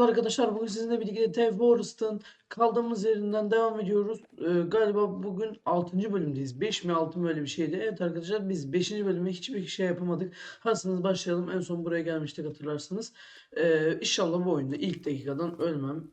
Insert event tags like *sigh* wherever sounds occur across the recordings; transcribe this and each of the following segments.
Merhabalar arkadaşlar. Bugün sizinle birlikte TF Forest'ın kaldığımız yerinden devam ediyoruz. Ee, galiba bugün 6. bölümdeyiz. 5 mi 6 mı öyle bir şeydi. Evet arkadaşlar biz 5. bölüme hiçbir şey yapamadık. Hazırsanız başlayalım. En son buraya gelmiştik hatırlarsınız. Ee, inşallah bu oyunda ilk dakikadan ölmem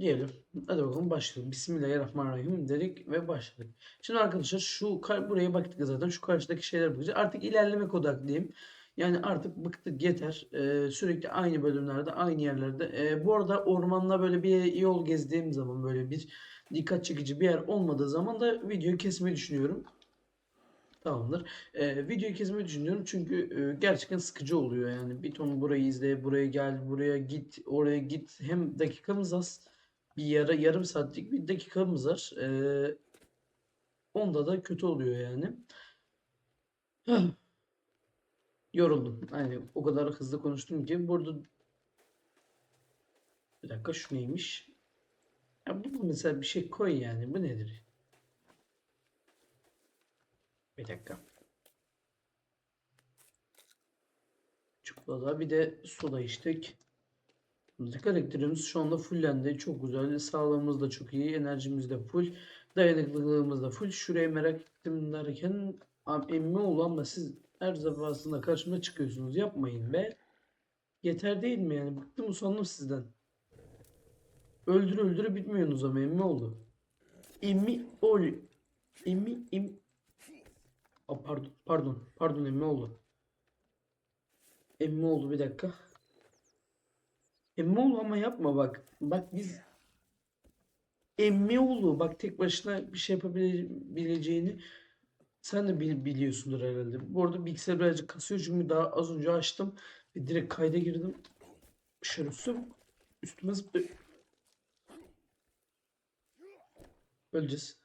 diyelim. Hadi bakalım başlayalım. Bismillahirrahmanirrahim dedik ve başladık. Şimdi arkadaşlar şu buraya baktık zaten. Şu karşıdaki şeyler bakacağız. Artık ilerlemek odaklıyım. Yani artık bıktık yeter. Ee, sürekli aynı bölümlerde, aynı yerlerde. Ee, bu arada ormanda böyle bir yol gezdiğim zaman böyle bir dikkat çekici bir yer olmadığı zaman da videoyu kesmeyi düşünüyorum. Tamamdır. Ee, videoyu kesmeyi düşünüyorum çünkü e, gerçekten sıkıcı oluyor yani. Bir ton burayı izle, buraya gel, buraya git, oraya git. Hem dakikamız az. Bir yara, yarım saatlik bir dakikamız var. Ee, onda da kötü oluyor yani. *sighs* Yoruldum. Yani o kadar hızlı konuştum ki burada bir dakika şu neymiş? Ya bu mesela bir şey koy yani. Bu nedir? Bir dakika. Çikolata bir de soda içtik. Dikkat elektriğimiz şu anda fullendi. Çok güzel. Sağlığımız da çok iyi. Enerjimiz de full. Dayanıklılığımız da full. Şuraya merak ettim derken emmi ol ama siz her defasında karşıma çıkıyorsunuz. Yapmayın be. Yeter değil mi yani? Bıktım usandım sizden. Öldür öldürü bitmiyorsunuz ama emmi oldu. Emmi ol. Emmi em. Aa, pardon pardon pardon emmi oldu. Emmi oldu bir dakika. Emmi oldu ama yapma bak. Bak biz emmi oldu. Bak tek başına bir şey yapabileceğini sen de bil- biliyorsundur herhalde. Bu arada bilgisayar birazcık kasıyor çünkü daha az önce açtım ve direkt kayda girdim. Şerefsizim. Üstüme zıplıyor. Öleceğiz.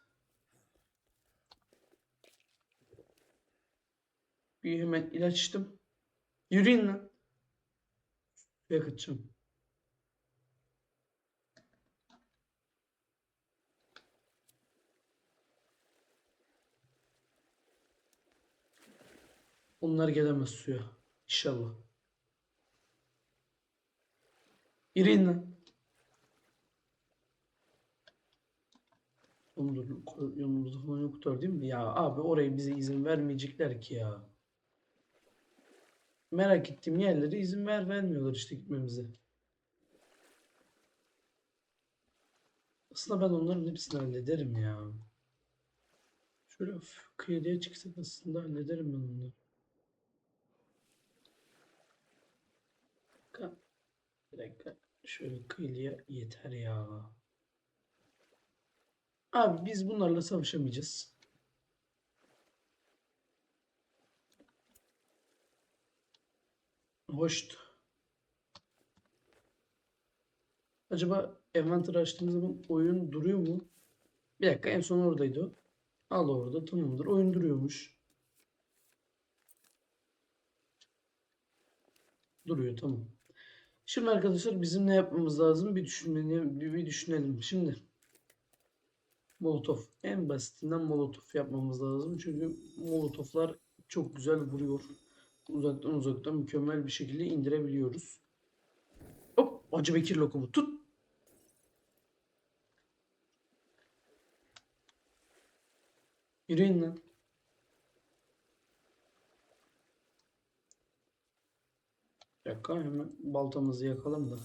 Bir hemen ilaç içtim. Yürüyün lan. Suya. Onlar gelemez suya. İnşallah. Yürüyün lan. Oğlum dur, yanımızda falan yoktur değil mi? Ya abi oraya bize izin vermeyecekler ki ya. Merak ettiğim yerlere izin ver vermiyorlar işte gitmemize. Aslında ben onların hepsini hallederim ya. Şöyle hafif kıyıya çıksak aslında hallederim ben onları. Dakika. Bir dakika. Şöyle kıyıya yeter ya. Abi biz bunlarla savaşamayacağız. Hoştu. Acaba envanter açtığımız zaman oyun duruyor mu? Bir dakika en son oradaydı o. Al orada tamamdır. Oyun duruyormuş. Duruyor tamam. Şimdi arkadaşlar bizim ne yapmamız lazım? Bir düşünelim, bir, düşünelim. Şimdi Molotov. En basitinden Molotov yapmamız lazım. Çünkü Molotovlar çok güzel vuruyor. Uzaktan uzaktan mükemmel bir şekilde indirebiliyoruz. Hop! Hacı Bekir lokumu tut. Yürüyün lan. Dakika hemen baltamızı yakalım da.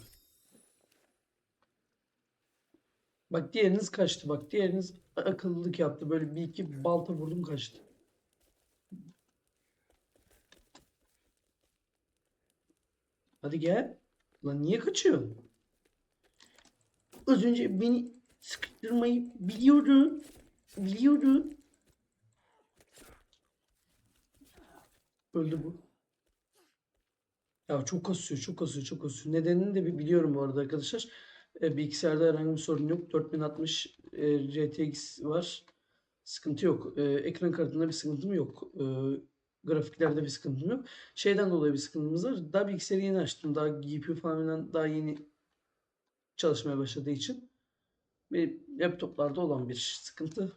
Bak diğeriniz kaçtı. Bak diğeriniz akıllılık yaptı. Böyle bir iki balta vurdum kaçtı. Hadi gel. Lan niye kaçıyorsun? Az önce beni sıkıştırmayı biliyordu. Biliyordu. Öldü bu. Ya çok kasıyor, çok kasıyor, çok kasıyor. Nedenini de bir biliyorum bu arada arkadaşlar. E, bilgisayarda herhangi bir sorun yok. 4060 e, RTX var. Sıkıntı yok. E, ekran kartında bir sıkıntım yok. E, grafiklerde bir sıkıntım yok. Şeyden dolayı bir sıkıntımız var. Daha bilgisayarı yeni açtım. Daha GPU falan daha yeni çalışmaya başladığı için. Ve laptoplarda olan bir sıkıntı.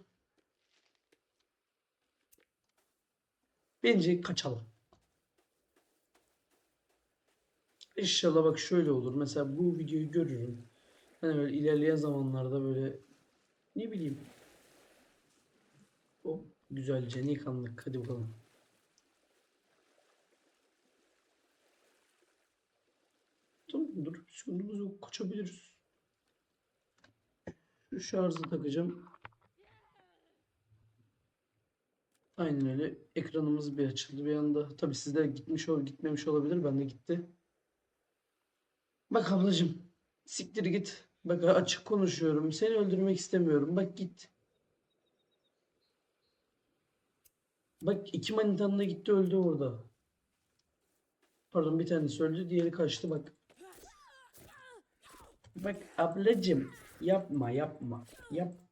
Bence kaçalım. İnşallah bak şöyle olur. Mesela bu videoyu görürüm. Hani böyle ilerleyen zamanlarda böyle ne bileyim. O güzelce yıkandık. Hadi bakalım. Tamam dur. Sorunumuz yok. Kaçabiliriz. Şu şarjı takacağım. Aynen öyle. Ekranımız bir açıldı bir anda. Tabii sizde gitmiş ol gitmemiş olabilir. Bende gitti. Bak ablacığım. Siktir git. Bak açık konuşuyorum. Seni öldürmek istemiyorum. Bak git. Bak iki manitan da gitti öldü orada. Pardon bir tanesi öldü. Diğeri kaçtı bak. Bak ablacığım. Yapma yapma. Yap.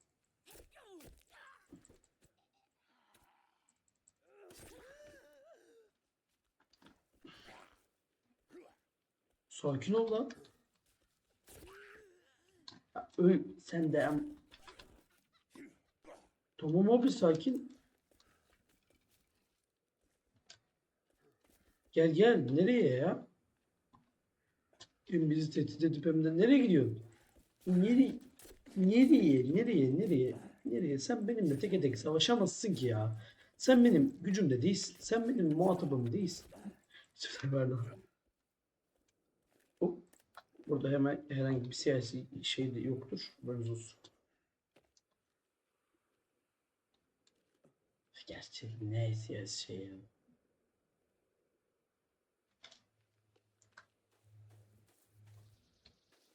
Sakin ol lan. Ya, Öl sen de am- Tamam abi sakin. Gel gel nereye ya? Hem bizi tehdit edip hem de nereye gidiyorsun? Nereye? Nereye? Nereye? Nereye? Nereye? Sen benimle teke tek savaşamazsın ki ya. Sen benim gücümde değilsin. Sen benim muhatabım değilsin. *laughs* Pardon. Hop. Burada hemen herhangi bir siyasi şey de yoktur. Haberiniz olsun. Gerçi ne siyasi şey ya.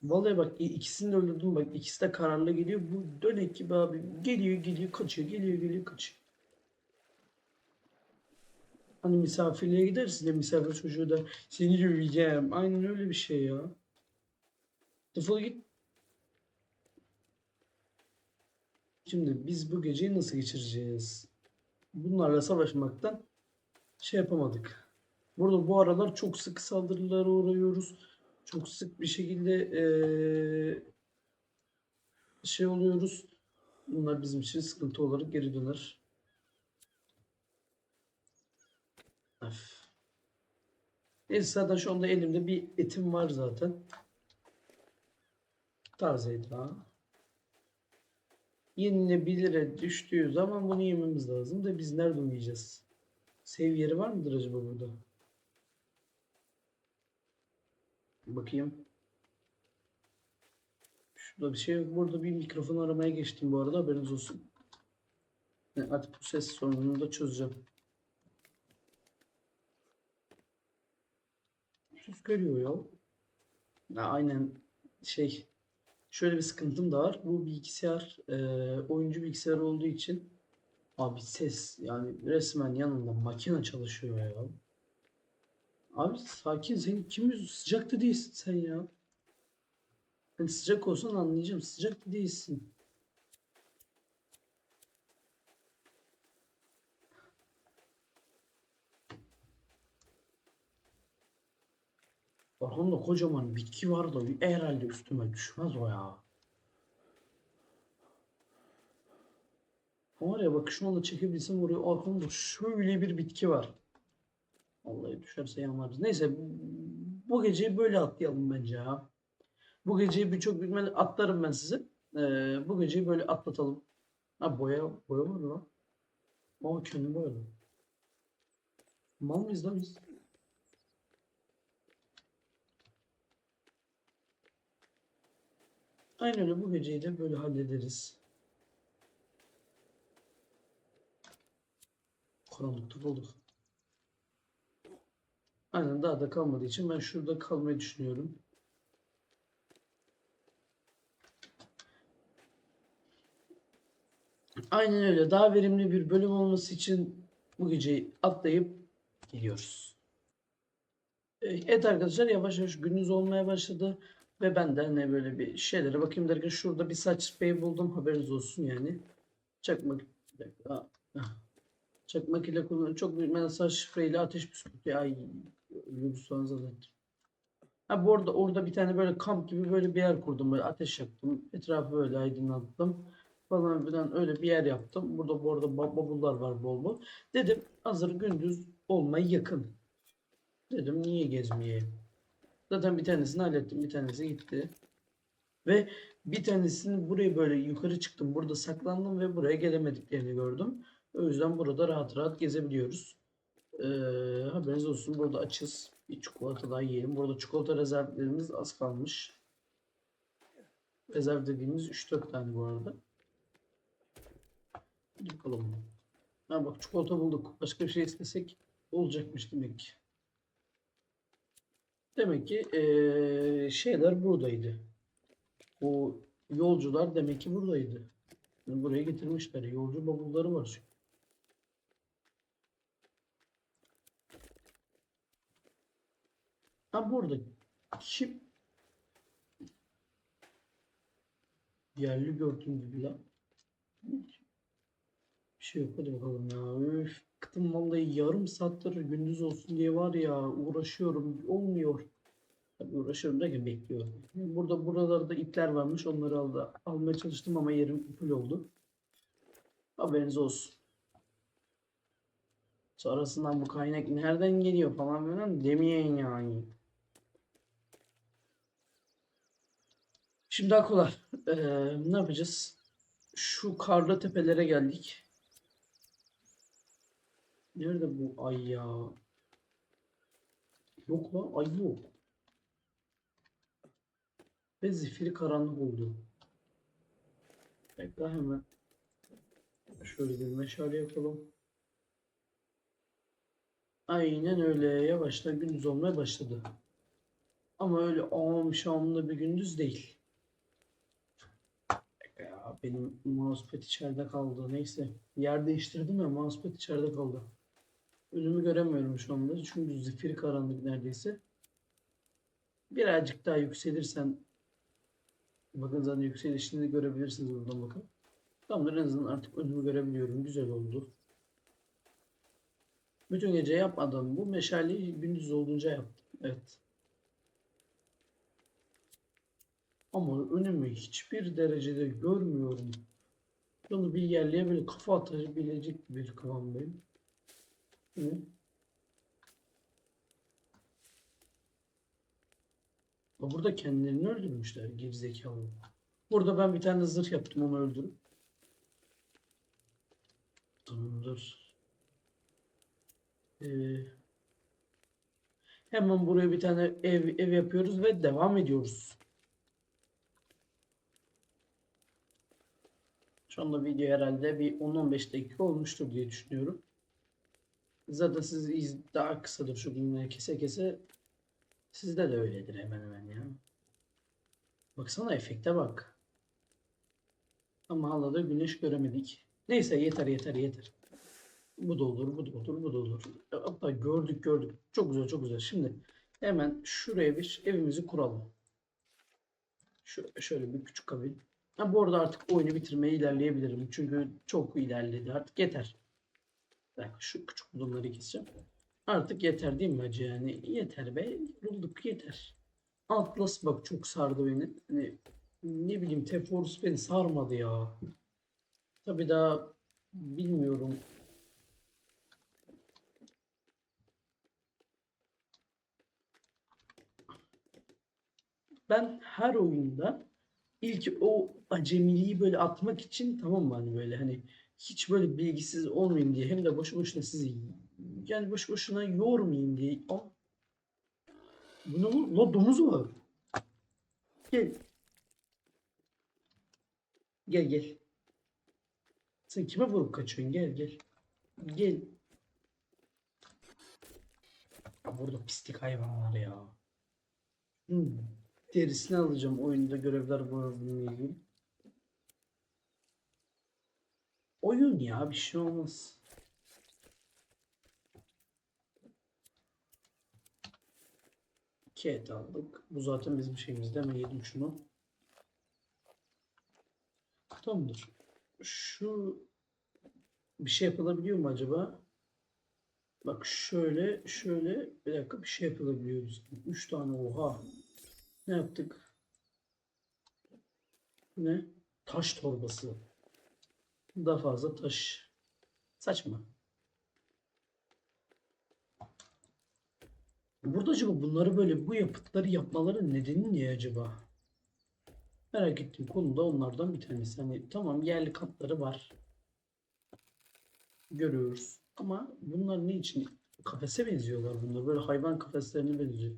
Vallahi bak ikisini de öldürdüm bak ikisi de kararlı geliyor. Bu dönek gibi abi geliyor geliyor kaçıyor geliyor geliyor kaçıyor. Hani misafirliğe gidersin ya misafir çocuğu da seni döveceğim. Aynen öyle bir şey ya. Defol git. Şimdi biz bu geceyi nasıl geçireceğiz? Bunlarla savaşmaktan şey yapamadık. Burada bu aralar çok sık saldırılara uğruyoruz. Çok sık bir şekilde eee, şey oluyoruz. Bunlar bizim için sıkıntı olarak geri döner. Öf. Neyse zaten şu anda elimde bir etim var zaten. Tazeydi ha. Yenilebilire düştüğü zaman bunu yememiz lazım da biz nereden yiyeceğiz? Save yeri var mıdır acaba burada? Bakayım. Şurada bir şey yok. Burada bir mikrofon aramaya geçtim bu arada haberiniz olsun. Artık bu ses sorununu da çözeceğim. Sus görüyor ya. Ya aynen şey şöyle bir sıkıntım da var. Bu bilgisayar e, oyuncu bilgisayar olduğu için abi ses yani resmen yanında makine çalışıyor ya. Abi sakin sen kim sıcakta değilsin sen ya. Hani sıcak olsan anlayacağım. Sıcak da değilsin. Arkamda kocaman bitki var da herhalde üstüme düşmez o ya. Ama Var ya bak şunu da çekebilsem oraya arkamda şöyle bir bitki var. Vallahi düşerse yanlarız. Neyse bu geceyi böyle atlayalım bence ya. Bu geceyi birçok bilmeli atlarım ben size. Ee, bu geceyi böyle atlatalım. Ha boya boya var lan. Aa kendi boyadım. Mal mıyız lan biz? Aynen öyle bu geceyi de böyle hallederiz. Karanlıkta bulduk. Aynen daha da kalmadığı için ben şurada kalmayı düşünüyorum. Aynen öyle. Daha verimli bir bölüm olması için bu geceyi atlayıp gidiyoruz. E, Evet arkadaşlar yavaş yavaş gününüz olmaya başladı. Ve ben de hani böyle bir şeylere bakayım derken şurada bir saç spreyi buldum. Haberiniz olsun yani. Çakmak. ah. Çakmak ile kullanıyorum. Çok büyük saç spreyiyle ateş püskürtüyor. Ay ölüyor soğan zannettim. Ha bu arada orada bir tane böyle kamp gibi böyle bir yer kurdum. Böyle ateş yaktım. Etrafı böyle aydınlattım. Falan filan öyle bir yer yaptım. Burada bu arada ba- bavullar var bol bol. Dedim hazır gündüz olmaya yakın. Dedim niye gezmeye? Zaten bir tanesini hallettim. Bir tanesi gitti. Ve bir tanesini buraya böyle yukarı çıktım. Burada saklandım ve buraya gelemediklerini gördüm. O yüzden burada rahat rahat gezebiliyoruz. Ee, haberiniz olsun. Burada açız. Bir çikolata daha yiyelim. Burada çikolata rezervlerimiz az kalmış. Rezerv dediğimiz 3-4 tane bu arada. Bakalım. Ha bak çikolata bulduk. Başka bir şey istesek olacakmış demek ki. Demek ki eee, şeyler buradaydı. O yolcular demek ki buradaydı. Buraya getirmişler. Yolcu bavulları var çünkü. Ha burada kim yerli gördüğüm gibi lan. Bir şey yok hadi bakalım ya. Üf, bıktım vallahi yarım saattir gündüz olsun diye var ya uğraşıyorum. Olmuyor. Tabii uğraşıyorum derken bekliyorum. Burada buralarda ipler varmış. Onları aldı, almaya çalıştım ama yerim full oldu. Haberiniz olsun. Sonrasından bu kaynak nereden geliyor falan filan demeyin yani. Şimdi akılar. Ee, ne yapacağız? Şu karlı tepelere geldik. Nerede bu ay ya? Yok lan ay yok. Ve zifiri karanlık oldu. Bekle hemen. Şöyle bir meşale yapalım. Aynen öyle. Yavaştan gündüz olmaya başladı. Ama öyle am şamlı bir gündüz değil. Ya benim mousepad içeride kaldı. Neyse. Yer değiştirdim ya mousepad içeride kaldı. Önümü göremiyorum şu anda. Çünkü zifiri karanlık neredeyse. Birazcık daha yükselirsen bakın zaten yükselişini görebilirsiniz buradan bakın. Tamamdır en azından artık önümü görebiliyorum. Güzel oldu. Bütün gece yapmadım. Bu meşaleyi gündüz olduğunca yaptım. Evet. Ama önümü hiçbir derecede görmüyorum. Bunu bir yerliğe böyle kafa atabilecek bir kıvamdayım. Hı? Burada kendilerini öldürmüşler gerizekalı. Burada ben bir tane zırh yaptım onu öldürüp. Tamamdır. Ee, hemen buraya bir tane ev, ev yapıyoruz ve devam ediyoruz. Şu anda video herhalde bir 10-15 dakika olmuştur diye düşünüyorum. Zaten siz iz daha kısadır şu günleri kese kese. Sizde de öyledir hemen hemen ya. Baksana efekte bak. Ama hala güneş göremedik. Neyse yeter yeter yeter. Bu da olur, bu da olur, bu da olur. Hatta gördük gördük. Çok güzel çok güzel. Şimdi hemen şuraya bir evimizi kuralım. Şu, şöyle bir küçük kabin. Ha, bu arada artık oyunu bitirmeye ilerleyebilirim. Çünkü çok ilerledi artık yeter. Dakika, şu küçük bunları keseceğim. Artık yeter değil mi hacı yani? Yeter be. Yorulduk yeter. Atlas bak çok sardı beni. Hani, ne bileyim Teforus beni sarmadı ya. Tabii daha bilmiyorum. Ben her oyunda ilk o acemiliği böyle atmak için tamam mı hani böyle hani hiç böyle bilgisiz olmayayım diye hem de boşu boşuna sizi yani boşu boşuna yormayayım diye. Bu ne lan? Lan domuz var. Gel. Gel gel. Sen kime vurup kaçıyorsun? Gel gel. Gel. Ya burada pislik hayvan var ya. Hmm. Derisini alacağım oyunda görevler var bununla. Oyun ya bir şey olmaz. İki et aldık. Bu zaten bizim şeyimizde ama yedim şunu. Tamamdır. Şu bir şey yapılabiliyor mu acaba? Bak şöyle şöyle bir dakika bir şey yapılabiliyoruz. Üç tane oha. Ne yaptık? Ne? Taş torbası. Daha fazla taş. Saçma. Burada acaba bunları böyle bu yapıtları yapmaların nedeni ne acaba? Merak ettiğim konu da onlardan bir tanesi. Hani tamam yerli katları var. Görüyoruz. Ama bunlar ne için? Kafese benziyorlar bunlar. Böyle hayvan kafeslerine benziyor.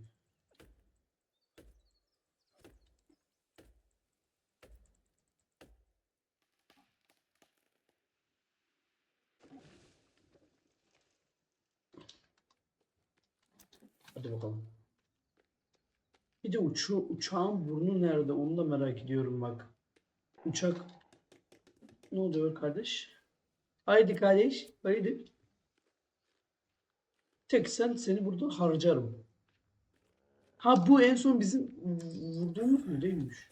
Hadi bakalım. Bir de uçu, uçağın burnu nerede? Onu da merak ediyorum bak. Uçak. Ne oluyor kardeş? Haydi kardeş. Haydi. Tek sen seni burada harcarım. Ha bu en son bizim vurduğumuz mu değilmiş?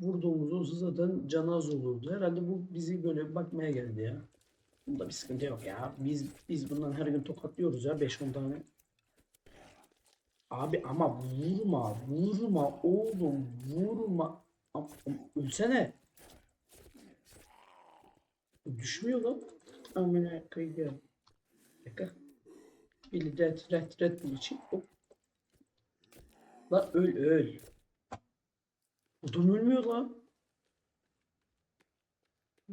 Vurduğumuz olsa zaten canaz olurdu. Herhalde bu bizi böyle bakmaya geldi ya. Bunda bir sıkıntı yok ya. Biz biz bundan her gün tokatlıyoruz ya 5-10 tane. Abi ama vurma, vurma oğlum, vurma. Ölsene. Düşmüyor lan. Amına koyayım. Dakika. Bir red, red, red Bull için. Hop. Lan öl, öl. Adam ölmüyor lan.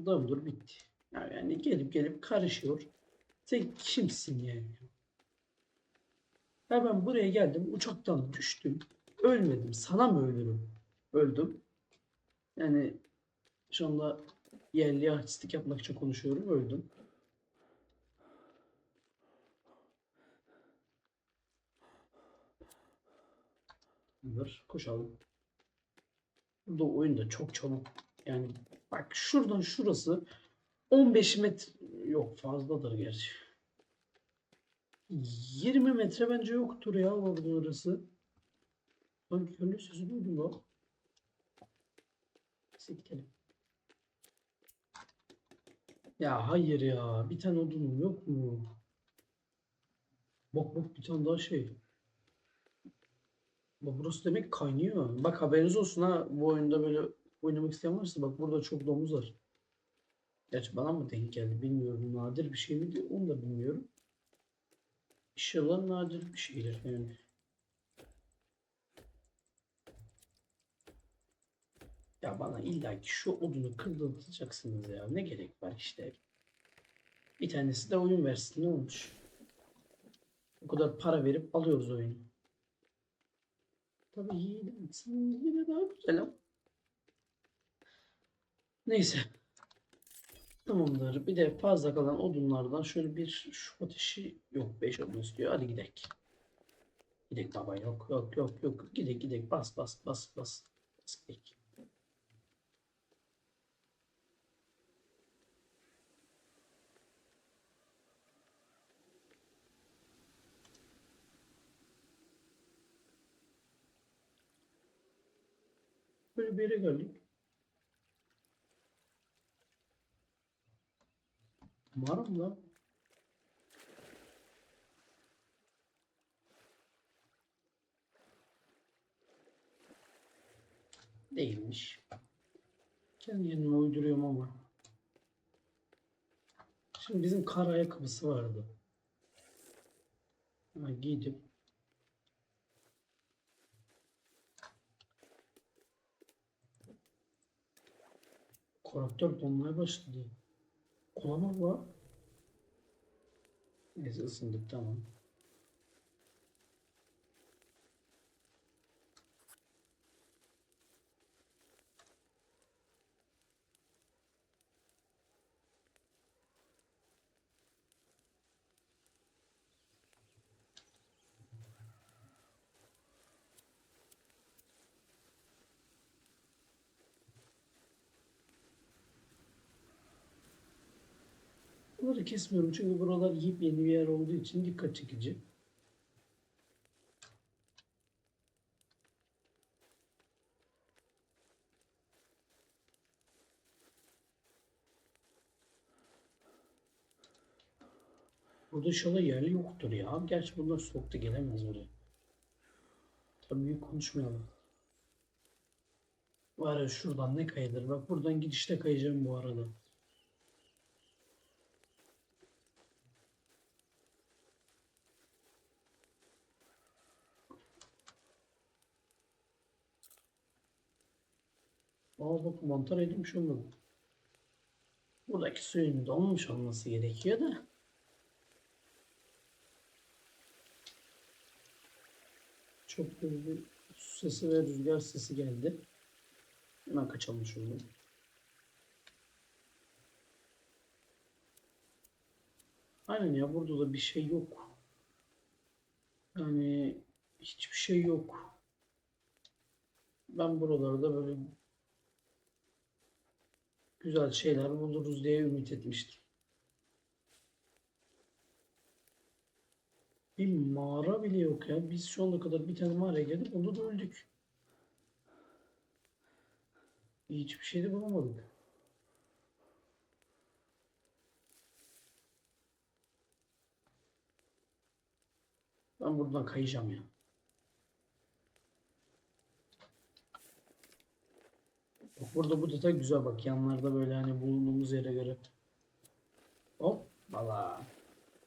Adamdır bitti. Ya Yani gelip gelip karışıyor. Sen kimsin yani? Ya ben buraya geldim, uçaktan düştüm. Ölmedim. Sana mı ölürüm? Öldüm. Yani şu anda yerli artistik yapmak için konuşuyorum. Öldüm. Dur, koşalım. Burada oyun da çok çabuk. Yani bak şuradan şurası 15 metre yok fazladır gerçi. 20 metre bence yoktur ya orada orası. Lan gönül sesi duydum lan. Gidelim. Ya hayır ya. Bir tane odunum yok mu? Bak bak bir tane daha şey. Bak burası demek kaynıyor. Bak haberiniz olsun ha. Bu oyunda böyle oynamak isteyen varsa bak burada çok domuz var. Gerçi bana mı denk geldi bilmiyorum. Nadir bir şey miydi onu da bilmiyorum. İnşallah nadir bir şeydir yani. Ya bana illa şu odunu kırdırtacaksınız ya. Ne gerek var işte. Bir tanesi de oyun versin ne olmuş. O kadar para verip alıyoruz oyunu. Tabii yine, yine daha güzel ama. Neyse. Tamamdır. Bir de fazla kalan odunlardan şöyle bir şu ateşi yok 5 odun istiyor. Hadi gidelim. Gidek baba yok yok yok yok. Gidek gidek bas bas bas bas. Bas. Böyle bir yere geldik. Mağara mı lan? Değilmiş. Kendi kendime uyduruyorum ama. Şimdi bizim kar ayakkabısı vardı. Ha, giydim. Karakter donmaya başladı. Olamaz la. Neyse ısındık tamam. Buraları kesmiyorum çünkü buralar yepyeni bir yer olduğu için dikkat çekici. Burada inşallah yerli yoktur ya. Gerçi bunlar soğukta gelemez buraya. Tabii büyük konuşmayalım. Var ya şuradan ne kayılır? Bak buradan gidişte kayacağım bu arada. Aa bak mantar yedim şu olmadı. Buradaki suyun donmuş olması gerekiyor da. Çok bir su sesi ve rüzgar sesi geldi. Hemen kaçalım şuradan. Aynen ya burada da bir şey yok. Yani hiçbir şey yok. Ben buralarda böyle güzel şeyler buluruz diye ümit etmiştim. Bir mağara bile yok ya. Biz şu ana kadar bir tane mağaraya geldik. Onda da öldük. Hiçbir şey de bulamadık. Ben buradan kayacağım ya. Burada bu detay güzel bak. Yanlarda böyle hani bulunduğumuz yere göre. Hop. Valla.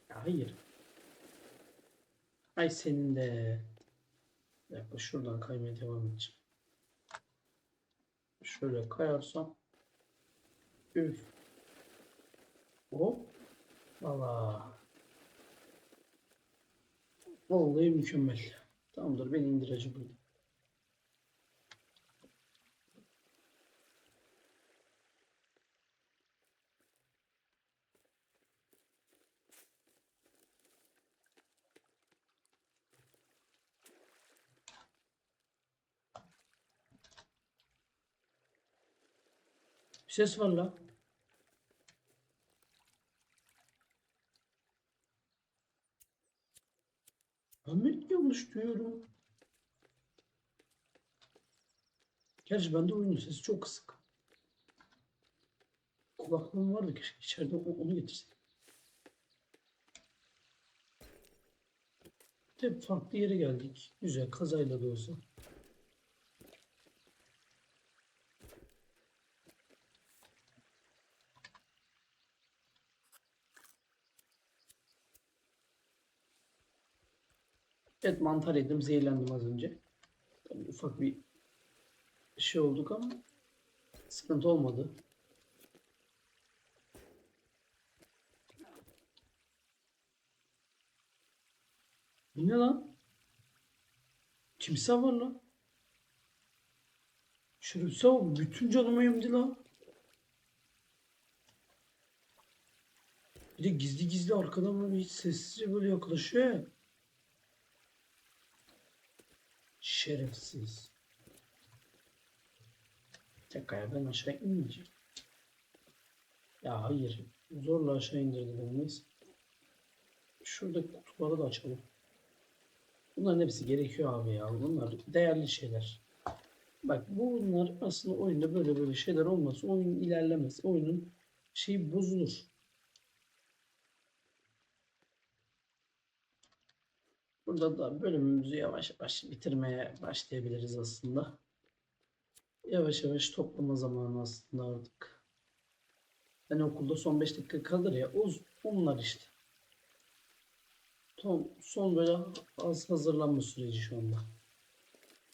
Hayır. Ay senin de. Dakika şuradan kaymaya devam edeceğim. Şöyle kayarsam. Üf. Hop. Valla. Vallahi mükemmel. Tamamdır ben indireceğim bunu. Bir ses var la. Mi yanlış duyuyorum? Gerçi bende oyunun sesi çok kısık. Kulaklığım vardı keşke içeride onu getirseydim. Hep farklı yere geldik. Güzel kazayla da olsa. Evet mantar yedim. Zehirlendim az önce. Tabii ufak bir şey olduk ama sıkıntı olmadı. Bu ne lan? Timsah var lan. Şerefsiz bak bütün canımı yemdi lan. Bir de gizli gizli arkadan böyle hiç sessizce böyle yaklaşıyor ya. Şerefsiz. Bir ben aşağı inmeyeceğim. Ya hayır. Zorla aşağı indirdi beni. Şuradaki kutuları da açalım. Bunların hepsi gerekiyor abi ya. Bunlar değerli şeyler. Bak bunlar aslında oyunda böyle böyle şeyler olmasa oyun ilerlemez. Oyunun şeyi bozulur. Burada da bölümümüzü yavaş yavaş bitirmeye başlayabiliriz aslında. Yavaş yavaş toplama zamanı aslında artık. Ben okulda son 5 dakika kalır ya. O, onlar işte. Son, son böyle az hazırlanma süreci şu anda.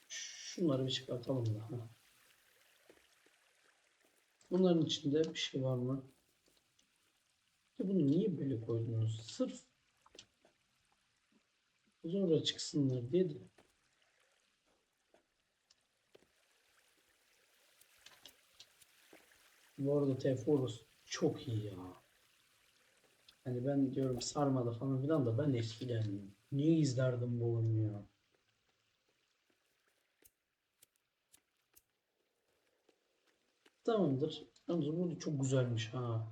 Şunları bir çıkartalım da. Bunların içinde bir şey var mı? Bunu niye böyle koydunuz? Sırf Zorla çıksınlar diye de. Bu arada Teforus çok iyi ya. Hani ben diyorum sarmadı falan filan da ben eskiden niye izlerdim bu oyunu ya. Tamamdır. Yalnız bu çok güzelmiş ha.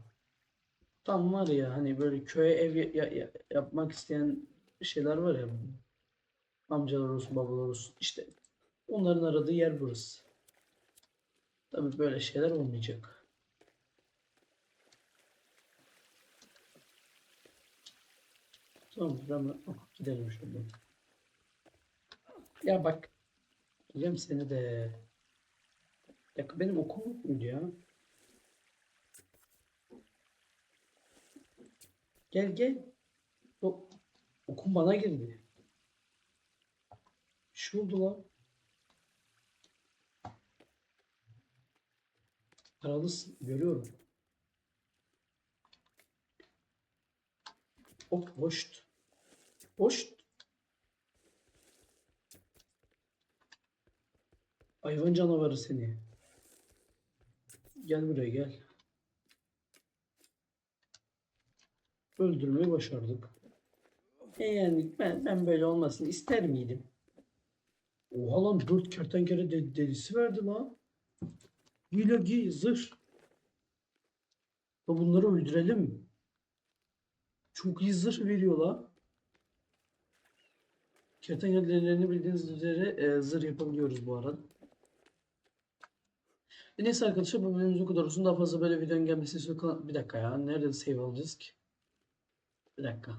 Tam var ya hani böyle köye ev ya- ya- yapmak isteyen şeyler var ya. Amcalar olsun, babalar olsun. İşte onların aradığı yer burası. Tabii böyle şeyler olmayacak. Tamam, hemen gidelim şuradan. Ya bak, diyeceğim seni de. Bir dakika benim okum yok muydu ya? Gel gel. Okum bana girdi. Bir şey oldu lan. Paralısın. Görüyorum. Hop hoşt. Hoşt. Hayvan canavarı seni. Gel buraya gel. Öldürmeyi başardık. E yani ben, ben böyle olmasını ister miydim? Oha lan dört kertenkele de, delisi verdi lan. Hile giy zırh. Ya bunları öldürelim. Çok iyi zırh veriyor la. Kertenkelelerini bildiğiniz üzere e, zırh yapabiliyoruz bu arada. E neyse arkadaşlar bu bölümümüz bu kadar olsun. Daha fazla böyle videonun gelmesini istiyorsanız... Bir dakika ya. Nerede save alacağız ki? Bir dakika.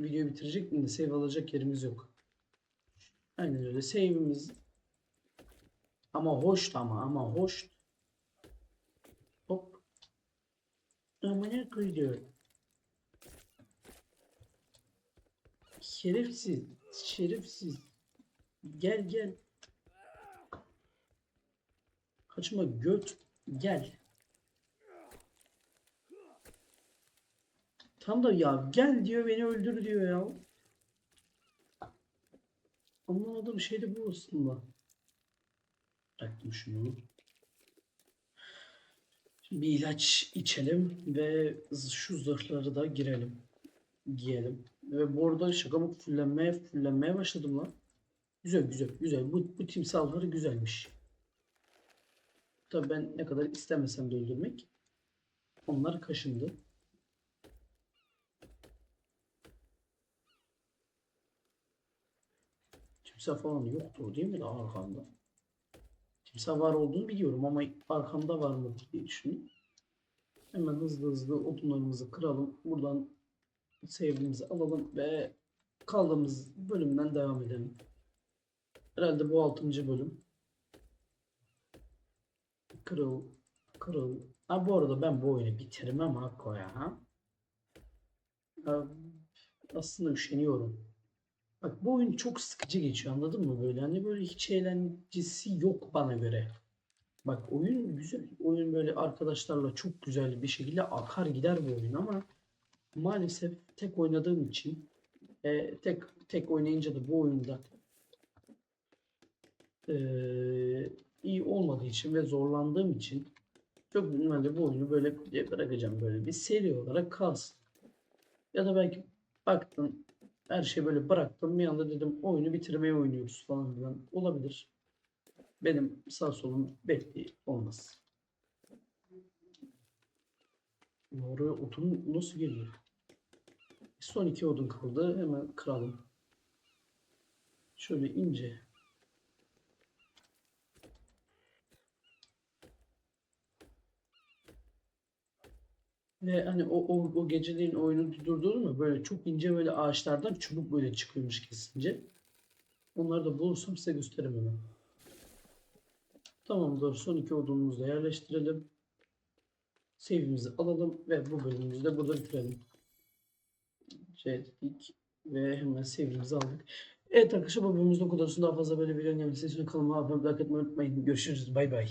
Videoyu bitirecek mi de save alacak yerimiz yok. Aynen öyle. Save'imiz ama hoş ama ama hoş. Hop. Amına koyuyor. Şerefsiz. Şerefsiz. Gel gel. Kaçma göt. Gel. Tam da ya gel diyor beni öldür diyor ya. Anlamadığım şey de bu aslında. Bıraktım şunu. Şimdi bir ilaç içelim ve şu zırhları da girelim. Giyelim. Ve bu arada şaka mı fullenmeye fullenmeye başladım lan. Güzel güzel güzel. Bu, bu timsahları güzelmiş. Tabii ben ne kadar istemesem de öldürmek. Onlar kaşındı. Timsah falan yoktu o değil mi daha arkamda? Timsah var olduğunu biliyorum ama arkamda var mı diye düşündüm. Hemen hızlı hızlı odunlarımızı kıralım. Buradan save'imizi alalım ve kaldığımız bölümden devam edelim. Herhalde bu 6. bölüm. Kırıl, kırıl. Ha bu arada ben bu oyunu bitirmem ha koya ha. Ha, Aslında üşeniyorum. Bak bu oyun çok sıkıcı geçiyor anladın mı böyle? Hani böyle hiç eğlencesi yok bana göre. Bak oyun güzel. Oyun böyle arkadaşlarla çok güzel bir şekilde akar gider bu oyun ama maalesef tek oynadığım için e, tek tek oynayınca da bu oyunda e, iyi olmadığı için ve zorlandığım için çok normalde bu oyunu böyle bırakacağım böyle bir seri olarak kalsın. Ya da belki baktın her şeyi böyle bıraktım. Bir anda dedim oyunu bitirmeye oynuyoruz falan filan. Olabilir. Benim sağ solum belli olmaz. Oraya odun nasıl geliyor? Son iki odun kaldı. Hemen kıralım. Şöyle ince. Ve hani o, o, o geceleyin oyunu durdurdun mu böyle çok ince böyle ağaçlardan çubuk böyle çıkıyormuş kesince. Onları da bulursam size gösteririm hemen. Tamamdır. Son iki odunumuzu da yerleştirelim. Save'imizi alalım ve bu bölümümüzü de burada bitirelim. Şey ve hemen save'imizi aldık. Evet arkadaşlar bu bölümümüzde o kadar. Daha fazla böyle videonun gelmesi için kanalıma abone olmayı unutmayın. Görüşürüz. Bay bay.